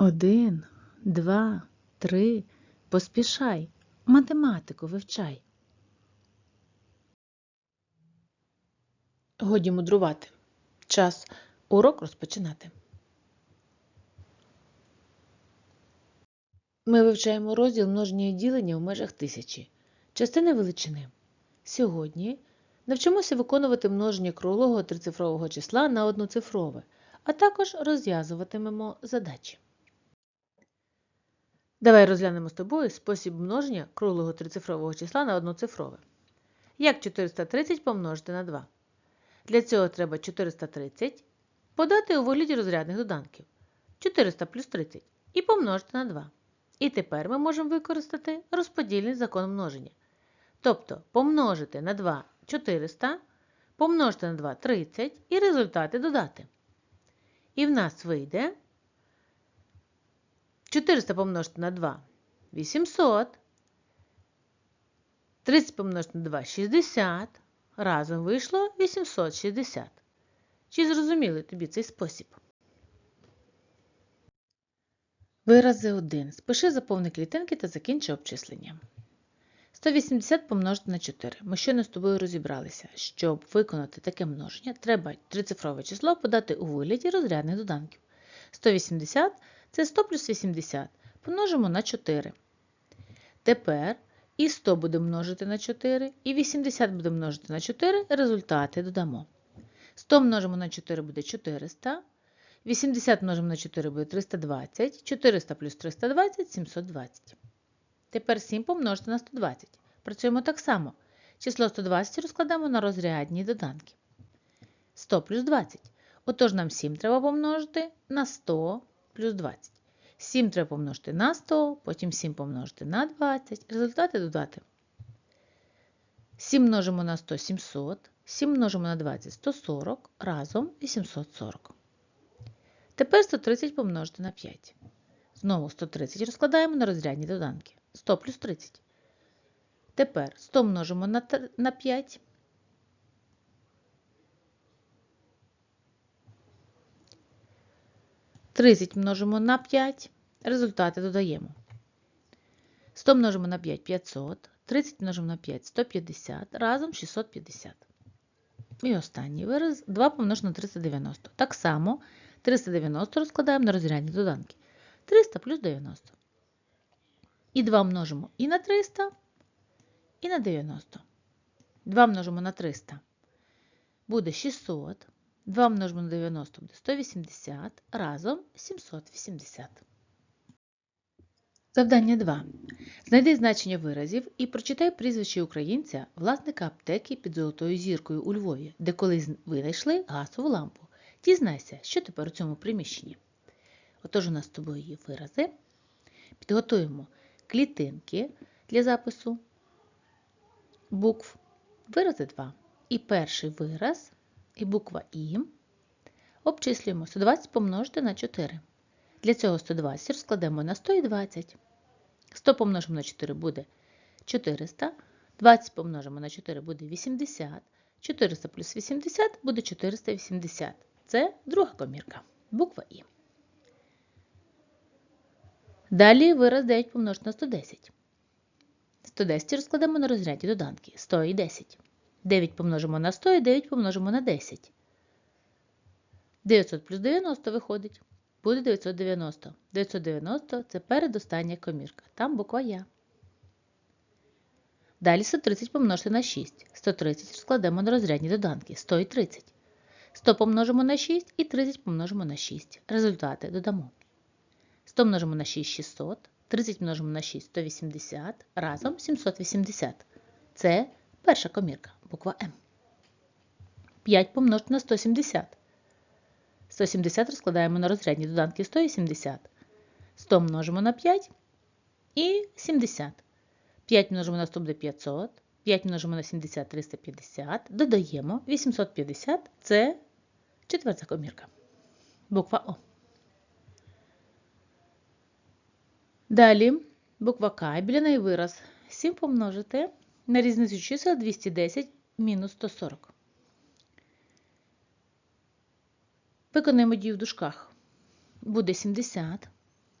Один, два, три. Поспішай. Математику вивчай. Годі мудрувати. Час урок розпочинати. Ми вивчаємо розділ множення і ділення в межах тисячі. Частини величини. Сьогодні навчимося виконувати множення круглого трицифрового числа на одноцифрове, а також розв'язуватимемо задачі. Давай розглянемо з тобою спосіб множення круглого трицифрового числа на одноцифрове. Як 430 помножити на 2? Для цього треба 430 подати у вигляді розрядних доданків 400 плюс 30 і помножити на 2. І тепер ми можемо використати розподільний закон множення. Тобто помножити на 2 400, помножити на 2 30 і результати додати. І в нас вийде 400 помножити на 2 800. 30 помножити на 2 60. Разом вийшло 860. Чи зрозуміли тобі цей спосіб? Вирази 1. Спиши заповни клітинки та закінчи обчислення. 180 помножити на 4. Ми щойно з тобою розібралися. Щоб виконати таке множення, треба трицифрове число подати у вигляді розрядних доданків. 180 це 100 плюс 80. Помножимо на 4. Тепер і 100 буде множити на 4, і 80 буде множити на 4, результати додамо. 100 множимо на 4 буде 400, 80 множимо на 4 буде 320, 400 плюс 320 720. Тепер 7 помножити на 120. Працюємо так само. Число 120 розкладемо на розрядні доданки. 100 плюс 20. Отож нам 7 треба помножити на 100 плюс 20. 7 треба помножити на 100, потім 7 помножити на 20. Результати додати. 7 множимо на 100 700, 7 множимо на 20 140, разом 840. Тепер 130 помножити на 5. Знову 130 розкладаємо на розрядні доданки. 100 плюс 30. Тепер 100 множимо на, на 5. Тридцять множимо на 5. Результати додаємо. 100 множимо на 5 500. 30 множимо на 5 150. Разом 650. І останній вираз 2 помножити на 390. Так само 390 розкладаємо на розрядні доданки. 300 плюс 90. І 2 множимо і на 300, і на 90. 2 множимо на 300. Буде 600. 2 множимо на 90 буде 180. Разом 780. Завдання 2. Знайди значення виразів і прочитай прізвище українця, власника аптеки під Золотою зіркою у Львові, де колись винайшли газову лампу. Дізнайся, що тепер у цьому приміщенні. Отож, у нас з тобою є вирази. Підготуємо клітинки для запису букв. Вирази 2. І перший вираз, і буква І. Обчислюємо 120 помножити на 4. Для цього 120 розкладемо на 100 і 20. 100 помножимо на 4 буде 400. 20 помножимо на 4 буде 80. 400 плюс 80 буде 480. Це друга комірка. Буква І. Далі вираз 9 помножити на 110. 110 розкладемо на розряді доданки. 100 і 10. 9 помножимо на 100 і 9 помножимо на 10. 900 плюс 90 виходить. Буде 990. 990 це передостання комірка. Там буква Я. Далі 130 помножити на 6. 130 розкладемо на розрядні доданки. 100 і 30. 100 помножимо на 6 і 30 помножимо на 6. Результати додамо. 100 множимо на 6 600, 30 множимо на 6 180, разом 780. Це перша комірка, буква М. 5 помножити на 170. 170 розкладаємо на розрядні доданки 100 і 70. 100 множимо на 5 і 70. 5 множимо на 100 буде 500. 5 множимо на 70 350. Додаємо 850 це четверта комірка. Буква О. Далі буква К, біля неї вираз 7 помножити на різницю чисел 210 мінус 140. Виконуємо дію в дужках. Буде 70.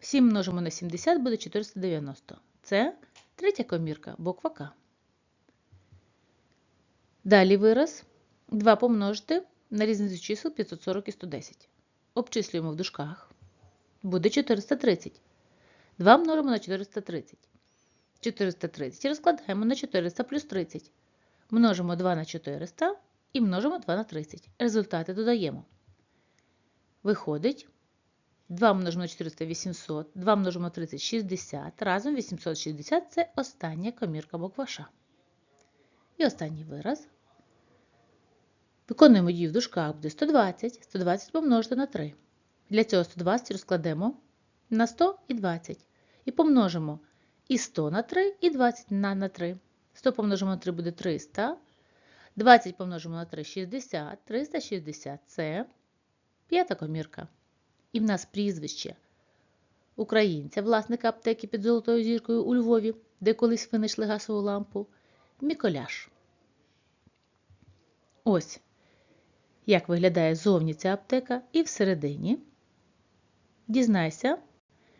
7 множимо на 70 буде 490. Це третя комірка, буква К. Далі вираз 2 помножити на різницю чисел 540 і 110. Обчислюємо в дужках. Буде 430. 2 множимо на 430. 430 розкладаємо на 400 плюс 30. Множимо 2 на 400 і множимо 2 на 30. Результати додаємо. Виходить 2 множимо на 400 800, 2 множимо на 30 60, разом 860 це остання комірка буква Ш. І останній вираз. Виконуємо дію в дужках буде 120, 120 помножити на 3. Для цього 120 розкладемо на 100 і 20. І помножимо і 100 на 3, і 20 на, на 3. 100 помножимо на 3 буде 300. 20 помножимо на 3 60, 360 це п'ята комірка. І в нас прізвище українця, власника аптеки під Золотою зіркою у Львові, де колись винайшли газову лампу, Міколяш. Ось як виглядає зовні ця аптека і всередині. Дізнайся,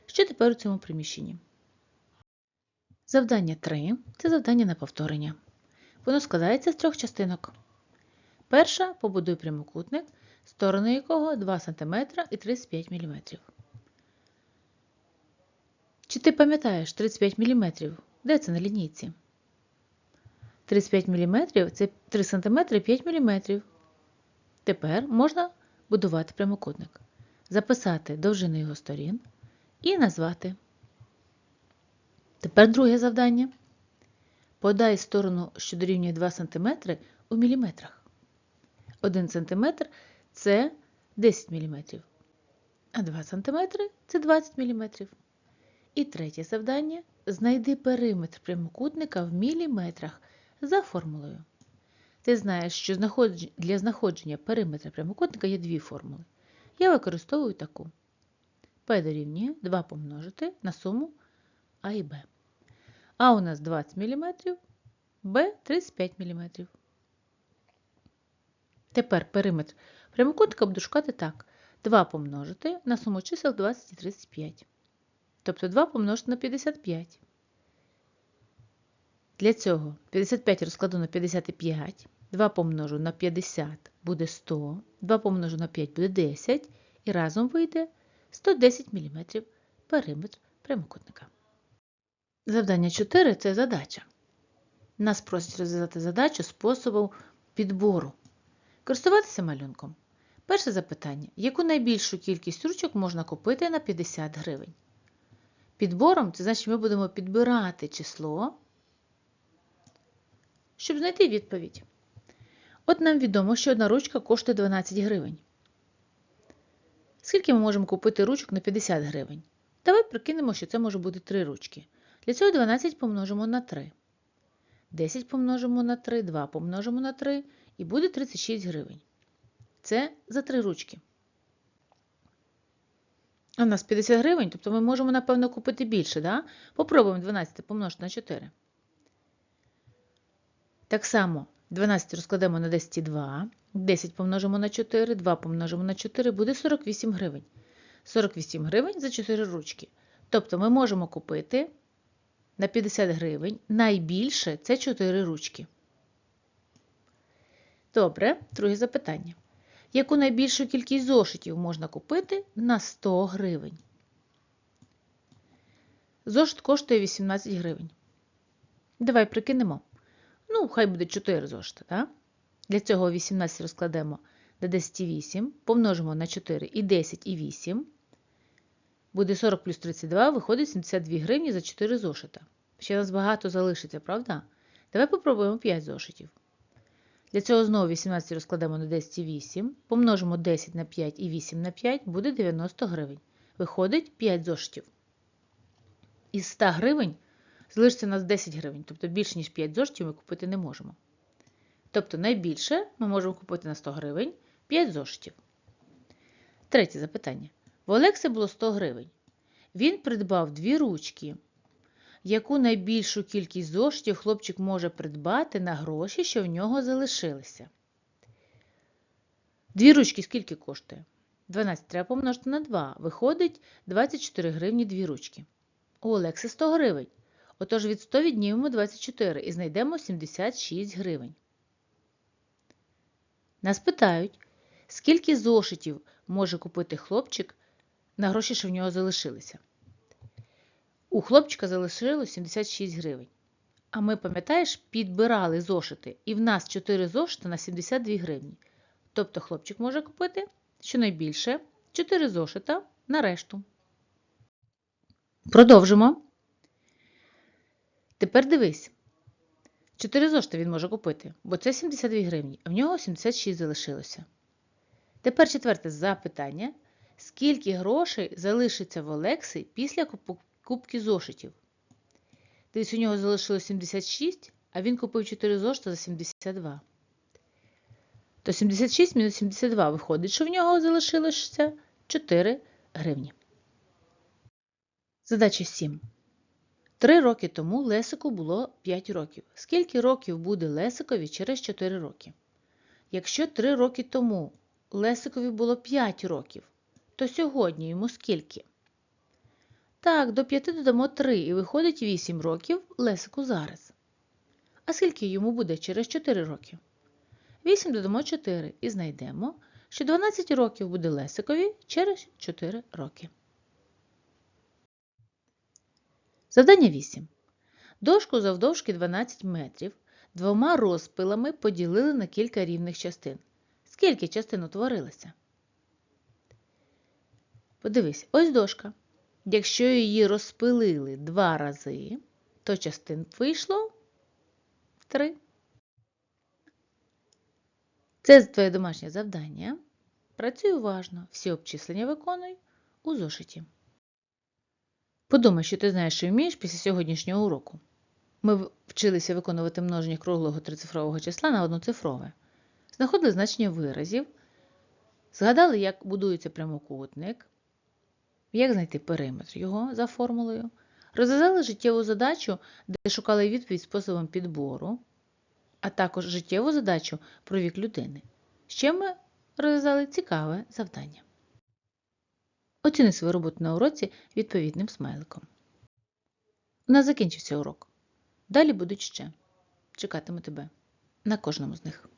що тепер у цьому приміщенні. Завдання 3 це завдання на повторення. Воно складається з трьох частинок. Перша побудуй прямокутник, сторони якого 2 см і 35 мм. Чи ти пам'ятаєш 35 мм? Де це на лінійці? 35 мм це 3 см і 5 мм. Тепер можна будувати прямокутник, записати довжину його сторін і назвати. Тепер друге завдання. Подай сторону, що дорівнює 2 см у міліметрах. 1 см це 10 мм, а 2 см це 20 мм. І третє завдання знайди периметр прямокутника в міліметрах за формулою. Ти знаєш, що для знаходження периметра прямокутника є дві формули. Я використовую таку. P дорівнює 2 помножити на суму А і Б. А у нас 20 мм, Б 35 мм. Тепер периметр прямокутника буду шукати так. 2 помножити на суму чисел 20 і 35. Тобто 2 помножити на 55. Для цього 55 розкладу на 55, 2 помножу на 50 буде 100, 2 помножу на 5 буде 10, і разом вийде 110 мм периметр прямокутника. Завдання 4 це задача. Нас просять розв'язати задачу способом підбору. Користуватися малюнком. Перше запитання: яку найбільшу кількість ручок можна купити на 50 гривень? Підбором це значить, ми будемо підбирати число, щоб знайти відповідь. От нам відомо, що одна ручка коштує 12 гривень. Скільки ми можемо купити ручок на 50 гривень? Давай прикинемо, що це може бути 3 ручки. Для цього 12 помножимо на 3. 10 помножимо на 3, 2 помножимо на 3 і буде 36 гривень. Це за 3 ручки. У нас 50 гривень, тобто ми можемо, напевно, купити більше. Да? Попробуємо 12 помножити на 4. Так само 12 розкладемо на 10 і 2. 10 помножимо на 4, 2 помножимо на 4, буде 48 гривень. 48 гривень за 4 ручки. Тобто ми можемо купити на 50 гривень найбільше це 4 ручки. Добре, друге запитання. Яку найбільшу кількість зошитів можна купити на 100 гривень? Зошит коштує 18 гривень. Давай прикинемо. Ну, хай буде 4 зошити. Так? Для цього 18 розкладемо на 10 і 8, помножимо на 4 і 10 і 8. Буде 40 плюс 32, виходить 72 гривні за 4 зошита. Ще нас багато залишиться, правда? Давай попробуємо 5 зошитів. Для цього знову 18 розкладемо на 10 і 8, помножимо 10 на 5 і 8 на 5, буде 90 гривень. Виходить 5 зошитів. Із 100 гривень залишиться у нас 10 гривень, тобто більше, ніж 5 зошитів ми купити не можемо. Тобто найбільше ми можемо купити на 100 гривень 5 зошитів. Третє запитання. В Олекси було 100 гривень. Він придбав дві ручки. Яку найбільшу кількість зошитів хлопчик може придбати на гроші, що в нього залишилися? Дві ручки скільки коштує? 12 треба помножити на 2. Виходить 24 гривні 2 ручки. У Олекси 100 гривень. Отож від 100 віднімемо 24 і знайдемо 76 гривень. Нас питають, скільки зошитів може купити хлопчик на гроші, що в нього залишилися. У хлопчика залишилось 76 гривень. А ми, пам'ятаєш, підбирали зошити, і в нас 4 зошити на 72 гривні. Тобто хлопчик може купити щонайбільше 4 зошита на решту. Продовжимо. Тепер дивись. 4 зошити він може купити, бо це 72 гривні, а в нього 76 залишилося. Тепер четверте запитання. Скільки грошей залишиться в Олекси після купки зошитів? Дивись, у нього залишилось 76, а він купив 4 зошита за 72. То 76 мінус 72 виходить, що в нього залишилося 4 гривні. Задача 7. Три роки тому Лесику було 5 років. Скільки років буде Лесикові через 4 роки? Якщо 3 роки тому Лесикові було 5 років, то сьогодні йому скільки? Так, до 5 додамо 3 і виходить 8 років Лесику зараз. А скільки йому буде через 4 роки? 8 додамо 4 і знайдемо, що 12 років буде Лесикові через 4 роки. Завдання 8. Дошку завдовжки 12 метрів двома розпилами поділили на кілька рівних частин. Скільки частин утворилося? Подивись, ось дошка. Якщо її розпилили два рази, то частин вийшло 3. Це твоє домашнє завдання. Працюй уважно, всі обчислення виконуй у зошиті. Подумай, що ти знаєш, що вмієш після сьогоднішнього уроку. Ми вчилися виконувати множення круглого трицифрового числа на одноцифрове. Знаходили значення виразів, згадали, як будується прямокутник, як знайти периметр його за формулою, розв'язали життєву задачу, де шукали відповідь способом підбору, а також життєву задачу про вік людини. Ще ми розв'язали цікаве завдання. Оціни свою роботу на уроці відповідним смайликом. У нас закінчився урок. Далі будуть ще. Чекатиму тебе на кожному з них.